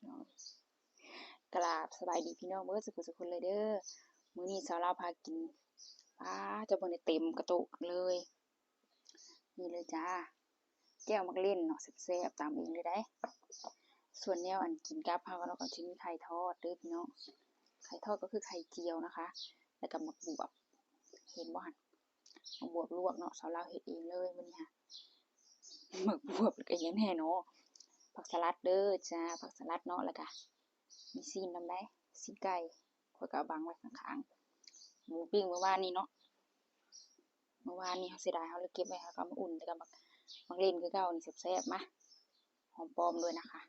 พี่น้องกราบสบายดีพี่น้องเมื่อสุขสุขคนเลยเด้อมื้อนี้สาวลาวพากินป้าจะบ่ได้เต็มกระโตกเลย นี่เลยจ้าแก้วมักเล่นเนาะแซ่บๆตามเองเลยได้ ส่วนแนวอันกินกับเฮาก็เนาะก็สิมีไข่ทอดเด้อพี่น้องไข่ทอดก็คือไข่เจียวนะคะ แล้วก็หมักบวบเห็นบ่หันหมักบวบลวกเนาะสาวลาวเฮ็ดเองเลยมื้อนี้ค่ะหมักบวบก็อิหยังแน่เนาะ ผักสลัดเด้อจ้าผักสลัดเนาะแล้วก็มีซีนนำได้ซีนไก่ข้อยก็เอาบังไว้ข้างๆหมูปิ้งเมื่อวานนี้เนาะเมื่อวานนี้เฮาเสียดายเฮาเลยเก็บไว้เฮาก็เอามาอุ่นแล้วก็มักมักเล่นคือเก่านี่แซ่บๆมาหอมปลอมด้วยนะคะ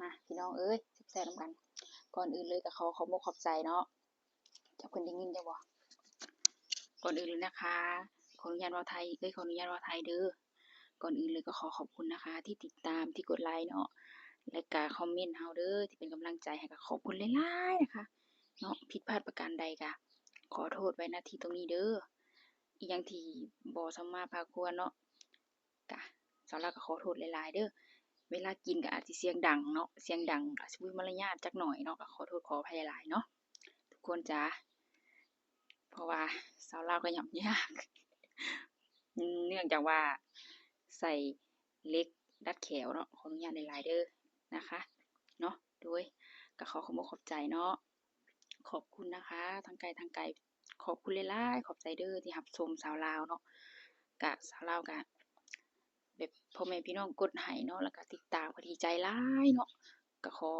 มาพี่น้องเอ้ยแซ่บๆนำกัน ก่อนอื่นเลยก็ขอขอบอกขอบใจเนาะเจ้าเพิ่นได้ยินจังบ่ก่อนอื่นเลยนะคะ ขออนุญาตว้าไทยเอ้ยขออนุญาตว้าไทยเด้อก่อนอื่นเลยก็ขอขอบคุณนะคะ ที่ติดตามที่กดไลค์เนาะ และก็คอมเมนต์เฮาเด้อที่เป็นกำลังใจให้ก็ขอบคุณหลายๆนะคะเนาะผิดพลาดประการใดก็ขอโทษไว้ณที่ตรงนี้เด้ออีกอย่างที่บ่สมมาพาควรเนาะก็สำหรับก็ขอโทษหลายๆเด้อเวลากินก็อาจสิเสียงดังเนาะเสียงดังอาจสิบ่มีมารยาทจักหน่อยเนาะก็ขอโทษขออภัยหลายๆเนาะทุกคนจ้าเพราะว่าสาวลาวก็ยำยาก เนื่องจากว่าใส่เล็กดัดแขวเนาะขออนุญาตหลายๆเด้อ นะคะเนาะโดยก็ขอขอบขอบใจเนาะขอบคุณนะคะทางไกลทางไกลขอบคุณหลายๆขอบใจเด้อที่รับชมสาวลาวเนาะกะสาวลาวกะแบบพ่อแม่พี่น้องกดให้เนาะแล้วก็ติดตามก็ดีใจหลายเนาะก็ขอ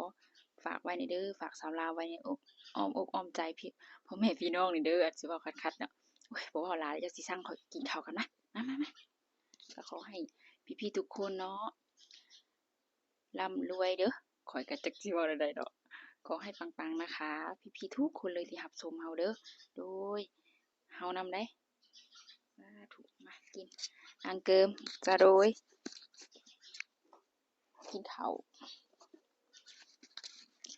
ฝากไว้ในเด้อฝากสาวลาวไว้ในอกอ้อมอกอ้อมใจพี่พ่อแม่พี่น้องในเด้ออาจสิเว้าคัดๆเนาะโอ้ยบ่เว้าลาแล้วจะสิสั่งข้อยกินข้าวกันนะมามามาก็ขอให้พี่ๆทุกคนเนาะ ร่ำรวยเด้อขอยก็จักสิเว้าแนวใดดอกขอให้ปังๆนะคะ พี่ๆทุกคนเลยที่รับชมเฮาเด้อโดยเฮานำได้สาธุมากินอังเกิมจะโดยกินข้า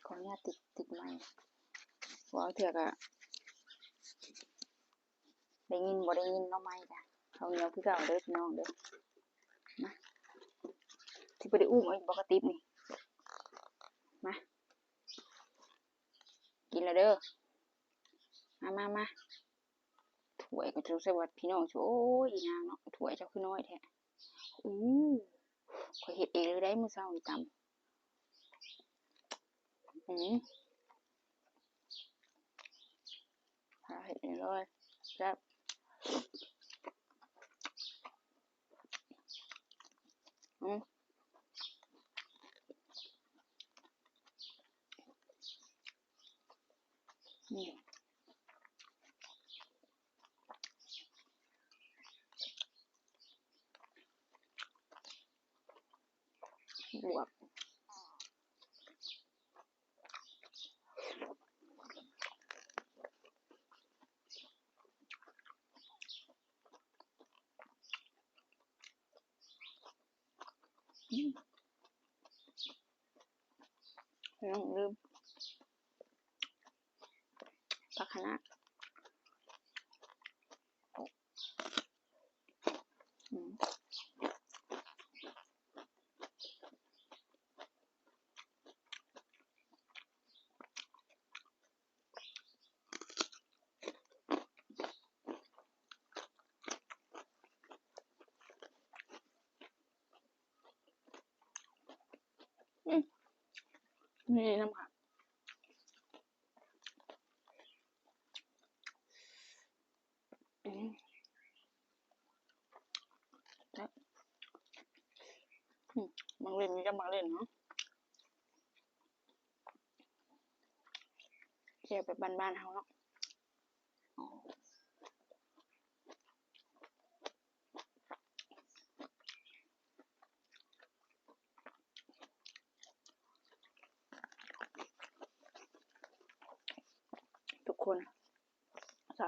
ขออนุญาตติดติดไมค์เว้าเทื่อก็ได้ยินบ่ได้ยินเนาะไมค์จ้ะเขาเหนียวคือเก่าเด้อน้องเด้อ ที่บ่ได้อุ้มเอาอีกบ่กระติบนี่ มา กินแล้วเด้อ มามามาถ้วยก็จะรู้สึกว่าพี่น้องสิโอ้ยนางเนาะถ้วยเจ้าคือน้อยแท้อู้ข่อยเฮ็ดเองเลยได้มือเช้านี่ตำอืมหาเฮ็ดเองเลยแซ่บอืม นี่ บวกอืมไม่ต้องลืมผักคะน้าอืมอืม นี่น้ำค่ะแล้วอืมบางเล่นนี่ก็บางเล่นเนาะเทียบแบบบ้านๆเฮาเนาะ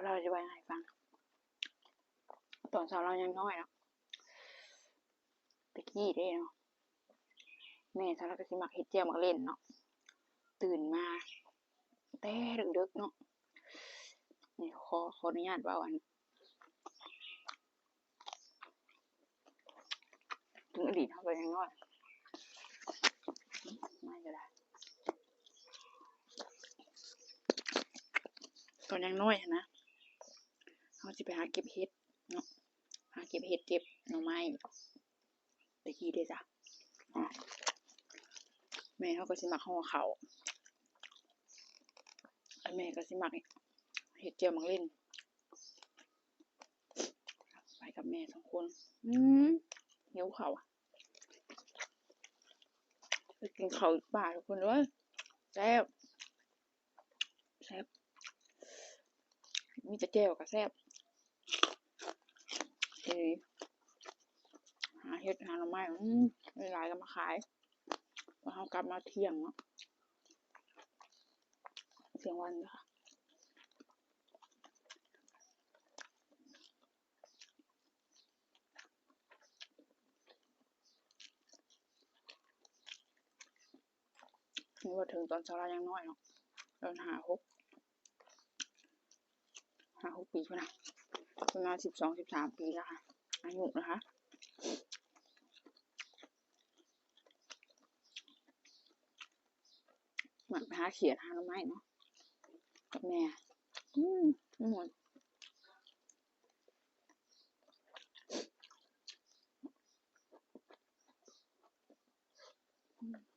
เราจะไปไหนฟัง ตอนสาวเรายังน้อยเนาะไปขี้ได้เนาะแม่สาวเราก็สิมักเห็ดเจียวมักเล่นเนาะตื่นมาแต่ดึกๆเนาะนี่ขอขออนุญาตว่าวันถึงอดีตเท่าไปยังน้อยไม่ก็ได้ตอนยังน้อยนะ เขาสิไปหาเก็บเห็ดเนาะหาเก็บเห็ดเก็บหน่อไม้ตะกี้เด้อจ้ะอ๋อแม่เขาก็สิมักห่อเขาวไอ้แม่ก็สิมักเห็ดเจียวมังเล่นไปกับแม่สองคน อืมหิวเขาวอะไปกินเขาวป่าทุกคนเลยแซ่บแซ่บมีแต่แจ่วกับแซ่บเอ้ยหา เห็ดหาหน่อไม้อืมหลายๆก็มาขายพอเขากลับมาเที่ยงเนาะเที่ยงวันนะคะนี่ว่าถึงตอนเช้าเรายังน้อยเนาะตอนหาหกหาหกปีพุ่นนะประมาณสิบสองสิบสามปีแล้วค่ะอายุนะคะ หมักไปหาเขียดหาหน่อไม้เนาะแม่อืมหมดอืม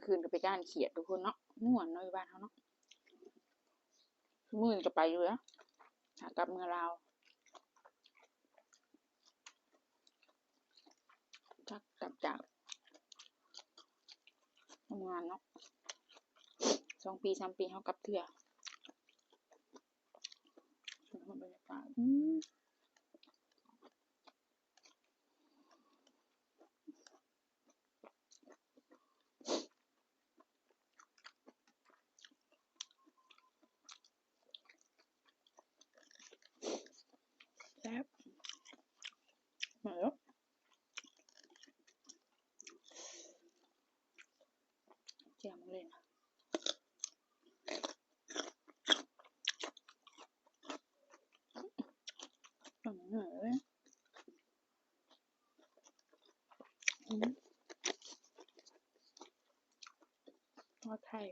างคืนก็ไปกานเขียดทุกคนเนาะม่วนเนาะอยู่บ้านเขาเนาะมือนี้ก็ไปอยู่แล้วหากลับเมืองลาวจักกลับจากทำงานเนาะสองปีสามปีเขากลับเถื่อ บรรยากาศอืมแซ่บมาแล้ว เจียมเลยนะอืมเหนื่อยเลยอืมทอดไทย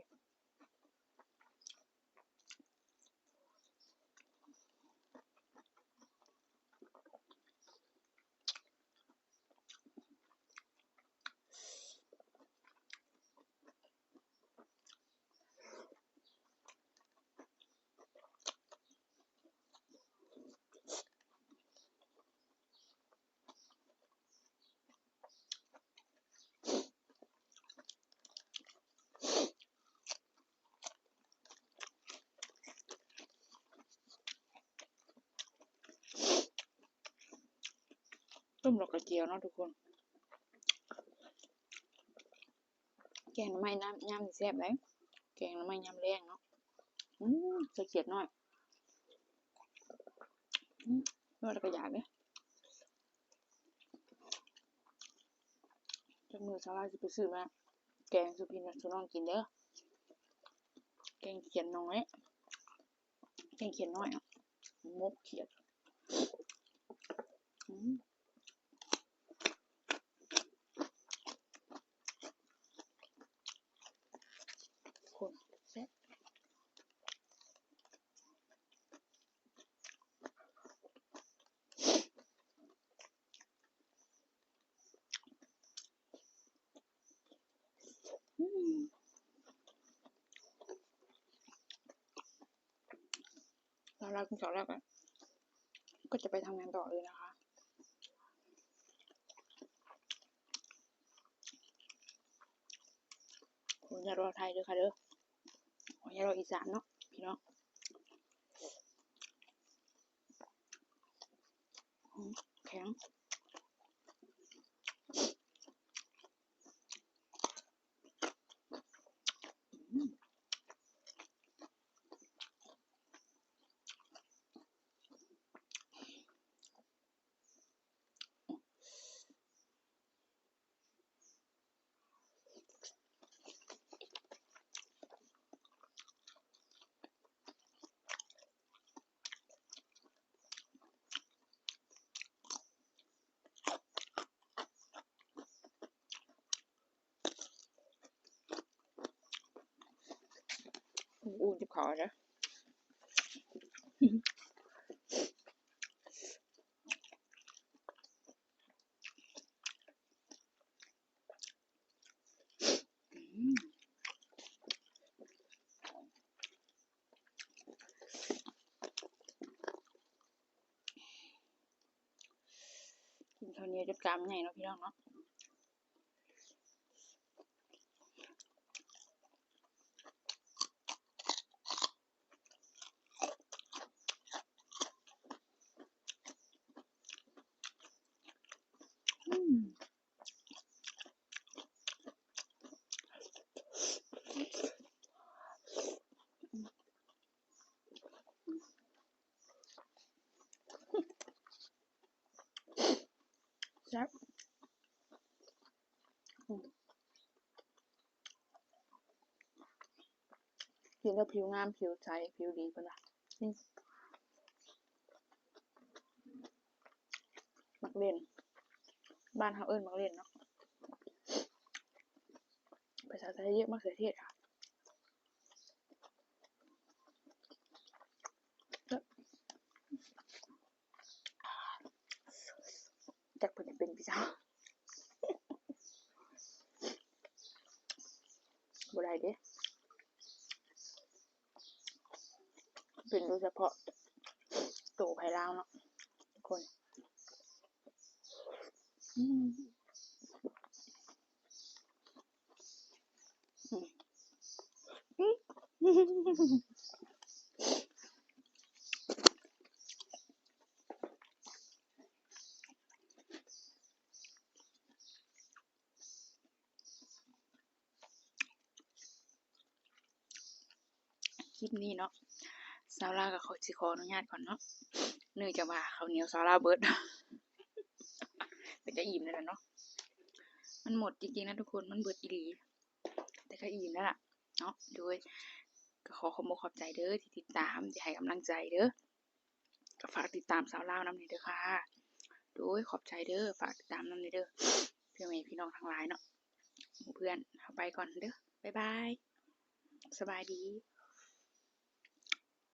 ต้มดอกกระเจียวเนาะทุกคน แกงน่อไม้น้ำยำแซ่บไหมแกงน่อไม้ยำแรงเนาะอืมส่เขียดหน่อยอืมนวดแล้วก็อยากเนี่ยจักมือสาราจะไปซื้อมาแกงสุพินสุน้องกินเด้อแกงเขียดน้อยแกงเขียดน้อยอะมกเขียดอืม คนแซ่บอืมแล้วเรากินข้าวแล้วกันก็จะไปทำงานต่อเลยนะคะ ผมจะรอไทยด้วยค่ะเด้อผมจะรออีสานเนาะพี่น้องแข็ง อู้จิบขาจ้ะอืมกินข้าวเหนียวจดกรามใหญ่เนาะพี่น้องเนาะ อืมแซ่บอืม กินแล้วผิวงามผิวใสผิวดีปะล่ะอืมมักเล่น บ้านเขาเอิ้นมักเล่นเนาะภาษาไทยเรียกมะเขือเทศค่ะจักเพิ่นจะเป็นพี่สาว บ่ได้ เด้เป็นโดยเฉพาะโตไผ่ลาวเนาะทุกคนอืมอืม ปนี้เนาะสาวลาวก็ขอสิขออนุญาตก่อนเนาะเนื่องจากว่าข้าเหนียวสาวลาวเบิร์ดแต่ก็อิ่มแล้วเนาะมันหมดจริงๆนะทุกคนมันเบิดอีหลีแต่ก็อิ่มแล้วล่ะเนาะโดยก็ขอขอบอกขอบใจเด้อที่ติดตามที่ให้กำลังใจเด้อก็ฝากติดตามสาวลาวนำนี่เด้อค่ะโดยขอบใจเด้อฝากติดตามน้ำนี่เด้อเพื่อนแม่พี่น้องทั้งหลายเนาะเพื่อนเอาไปก่อนเด้อบ๊ายบายสบายดี